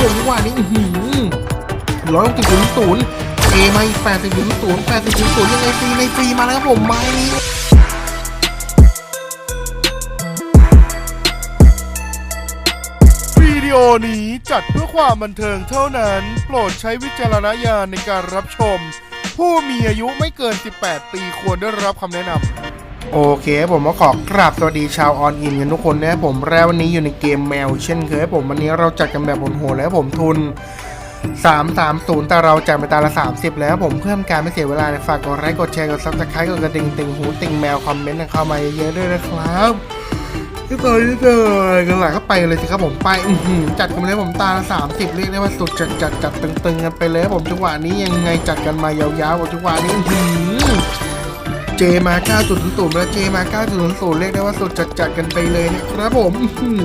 ผมจังหวะนี้หือร้อยหกสิบศูนย์ศูนย์เอมาอีกแปดสิบศูนย์ศูนย์แปดสิบศูนย์ศูนย์ยังไงฟรีในฟรีมาแล้วครับผมไม้นี้วิดีโอนี้จัดเพื่อความบันเทิงเท่านั้น โปรดใช้วิจารณญาณในการรับชม ผู้มีอายุไม่เกิน 18 ปีควรได้รับคำแนะนำ โอเคผมก็ขอกราบสวัสดีชาวออนอินกันทุกคนนะผมแล้ววันนี้อยู่ในเกมแมว เช่นเคยผมวันนี้เราจัดกันแบบโหดๆแล้วผมทุน 330 แต่เราจ่ายไปตาละ 30 แล้วผมเพื่อการไม่เสียเวลาเนี่ยฝากกดไลค์กดแชร์กดซับสไครต์กดกระดิ่งติ่งหูติ่งแมวคอมเมนต์เข้ามาเยอะๆด้วยนะครับที่ตอยที่ต่อยกันหลังก็ไปเลยสิครับผมไปจัดกันเลยผมตาละ30เรียกได้ว่าสุดจัดจัดจัดตึงๆกันไปเลยผมจังหวะนี้ยังไงจัดกันมายาวๆจังหวะนี้อื้อหือ เจมา9.00แล้วเจมา9.00เรียกได้ว่าสุดจัดๆกันไปเลยนะครับผมอื้อหือ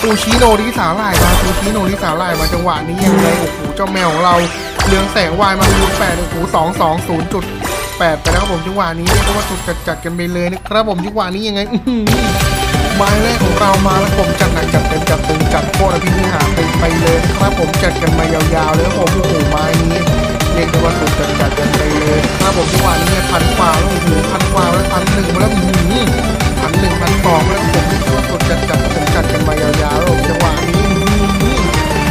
ซูชิโนริสาหร่ายมาซูชิโนริสาหร่ายมาจังหวะนี้ยังไงโอ้โหเจ้าแมวของเราเรืองแสงวายมารูนแปดโอ้โหสองสองศูนย์จุดแปดไปแล้วครับผมจังหวะนี้เรียกได้ว่าสุดจัดๆกันไปเลยนะครับผมจังหวะนี้ยังไงอือหือไม้แรกของเรามาแล้วผมจัดหนักจัดเต็มจัดตึงจัดโคตรอภินิหารไปไปเลยครับผมจัดกันมายาวๆเลยครับผมโอ้โหไม้นี้ เรียกได้ว่าสุดจัดจัดกันไปเลยครับผมทุกวันนี้พันกว่าแล้วโอ้โหพันกว่าแล้วพันหนึ่งมาแล้วหืมพันหนึ่งพันสองมาแล้วผมเรียกได้ว่าสุดจัดจัดผมจัดกันมายาวๆแล้วจังหวะนี้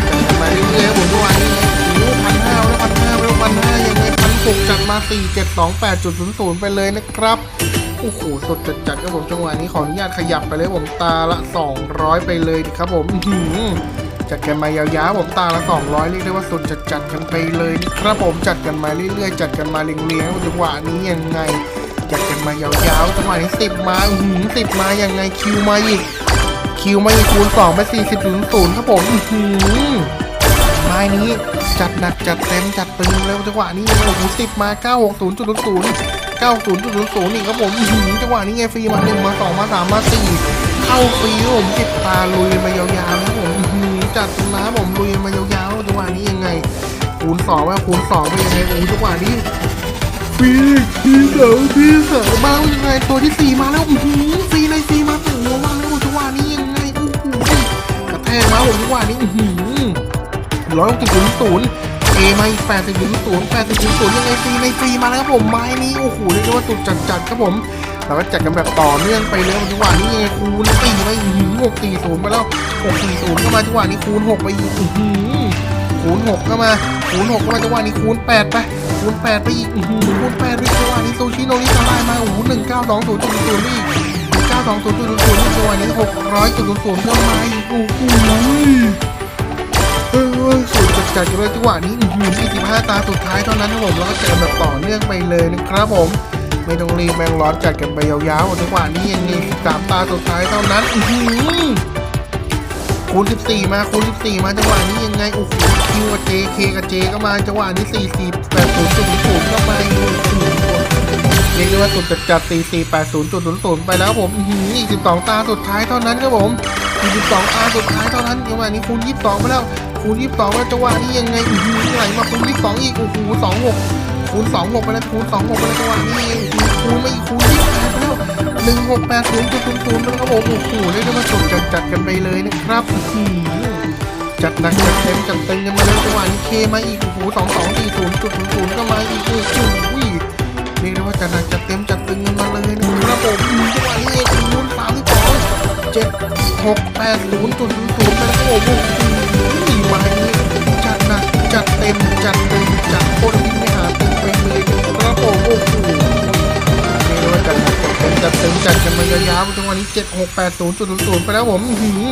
จัดกันมาเรื่อยๆบผมทุกวันนี้โอ้พันห้าแล้วพันห้าแล้วพันห้ายังไงพันหกจัดมาสี่เจ็ดสองแปดจุดศูนย์ศูนย์ไปเลยนะครับโอ้โหสุดจัดจัดครับผมจังหวะนี้ขออนุญาตขยับไปเลยผมตาละสองร้อยไปเลยดิครับผมอื จัดกันมายาวๆผมตาละ 200 เรียกได้ว่าสุดจัดจัดๆกันไปเลยครับผมจัดกันมาเรื่อยๆ จัดกันมาเรียงๆจังหวะนี้ยังไง จัดกันมายาวๆจังหวะนี้สิบมาหืมสิบมายังไงคิวมาอีกคิวมาอีกคูณ2ไป40ถึง0ครับผมหือไม้นี้จัดหนักจัดเต็มจัดตึงเลยจังหวะนี้ยังไงโอ้โหสิบมา960จุดศูนย์90จุดศูนย์อีกครับผมหือจังหวะนี้ไงฟรีมาหนึ่งมาสองมาสามมาสี่เข้าฟรีผมติดตาลุยมายาวๆนะผมหือ จัดมาผมลุยมายาวๆจังหวะนี้ยังไงคูณสองว่าคูณสองไปยังไงโอ้ยจังหวะนี้ฟีที่เสองที่เสองมายังไงตัวที่สี่มาแล้วอือหือฟรีในฟรีมาโอ้โหมาแล้วจังหวะนี้ยังไงโอ้โหกระแทกมาผมจังหวะนี้อือหือร้อยหกสิบศูนย์เอมาอีกแปดสิบศูนย์แปดสิบศูนย์ยังไงฟรีในฟรีมาแล้วครับผมไม้นี้โอ้โหเรียกว่าสุดจัดๆครับผม เราก็จัดกันแบบต่อเนื่องไปเลยครับจังหวะนี้คูณสี่ไปหือหกสี่ศูนย์ไปแล้วหกสี่ศูนย์เข้ามาจังหวะนี้คูณหกไปอีกหือคูณหกเข้ามาคูณหกเข้ามาจังหวะนี้คูณแปดไปคูณแปดไปอีกหือคูณแปดไปจังหวะนี้ซูชิโนริสไลด์มาโอ้โหหนึ่งเก้าสองศูนย์จุดศูนย์ไปอีกหนึ่งเก้าสองศูนย์จุดศูนย์จังหวะนี้หกร้อยจุดศูนย์เข้ามาอีกโอ้โหเออสุดจัดๆกันเลยจังหวะนี้อื้อหือยี่สิบห้าตาสุดท้ายเท่านั้นครับผมแล้วก็จัดกันแบบต่อเนื่องไปเลยนะครับผม ไม่ต้องรีบแมงร้อนจัดกันไปยาวๆจังหวะนี้ยังมีสามตาสุดท้ายเท่านั้นอือหือคูณ14 มาคูณ14 มาจังหวะนี้ยังไงโอ้โหคิวกับเจเคกับเจก็มาจังหวะนี้40 80จุดศูนย์ก็มาอีกโอ้โหเรียกได้ว่าสุดจัดจัด44 80จุดศูนย์ไปแล้วผมอือหืออีก12 ตาสุดท้ายเท่านั้นครับผมอีก12ตาสุดท้ายเท่านั้นจังหวะนี้คูณ22ไปแล้วคูณ22แล้วจังหวะนี้ยังไงอื้อหือไหลมาคูณ22อีกโอ้โห26 คูณสองหกไปแล้วคูณสองหกไปแล้วจัวนี้คูณไม่คูณยี่สิบแปดไปแล้วหนึ่งหกแปดศูนย์จุดศูนย์ศูนย์ไปแล้วครับผมโอ้โหเรียกได้ว่าสุดจัดจัดกันไปเลยนะครับจัดหนักจัดเต็มจัดเต็มกันมาเลยจังหวะนี้เคมาอีกโอ้โหสองสองสี่ศูนย์จุดศูนย์ศูนย์ก็มาอีกโอ้โหเรียกได้ว่าจัดหนักจัดเต็มจัดตึงกันมาเลยนะครับผมจังหวะนี้คูณสามสิบสองเจ็ดหกแปดศูนย์จุดศูนย์ จัดกันมายาวๆจังหวะนี้เจ็ดหกแปดศูนย์จุดศูนย์ไปแล้วผมหือ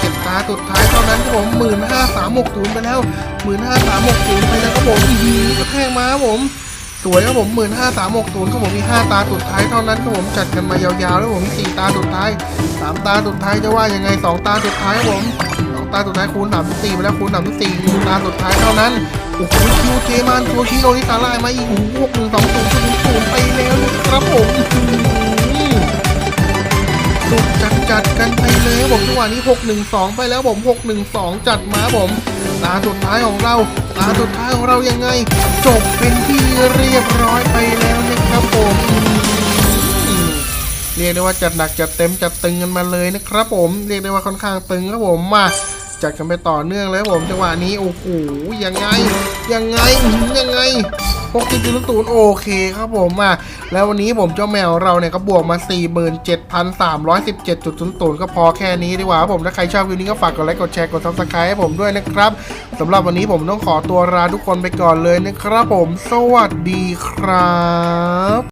เจ็ดตาสุดท้ายเท่านั้นครับผมหมื่นห้าสามหกศูนย์ไปแล้วหมื่นห้าสามหกศูนย์ไปแล้วครับผมหือกระแทกมาครับผมสวยครับผมหมื่นห้าสามหกศูนย์ครับผมมีห้าตาสุดท้ายเท่านั้นครับผมจัดกันมายาวๆแล้วผมสี่ตาสุดท้ายสามตาสุดท้ายจะว่ายังไงสองตาสุดท้ายครับผมสองตาสุดท้ายคูณสามสิบสี่ไปแล้วคูณสามสิบสี่หนึ่งตาสุดท้ายเท่านั้นโอ้โหคิวเจมันโคชิโรนิตาไลายมาอีกหกหนึ่งสองศูนย์ศูนย์ศูนย์ไปแล้วนะครับผม สุดจัดจัดกันไปเลยบผมจังหวะนี้หกหนึ่งสองไปแล้วผมหกหนึ่งสองจัดมาผมตาสุดท้ายของเราตาสุดท้ายของเรายังไง จบเป็นที่เรียบร้อยไปแล้วนะครับผมเรียกได้ว่าจัดหนักจัดเต็มจัดตึงกันมาเลยนะครับ ผมเรียกได้ว่าค่อนข้างตึงครับผมมาจัดกันไปต่อเนื่องเลยผมจังหวะนี้โอ้โหยังไง ยังไงยังไง พกติดจุดศูนโอเคครับผมอะแล้ววันนี้ผมเจ้าแมวเราเนี่ยก็บวกมา 47,317.00 ก็พอแค่นี้ดีกว่าผมถ้าใครชอบคลิปนี้ก็ฝากกดไลค์กดแชร์กดซับสไครต์ให้ผมด้วยนะครับสำหรับวันนี้ผมต้องขอตัวลาทุกคนไปก่อนเลยนะครับผม สวัสดีครับ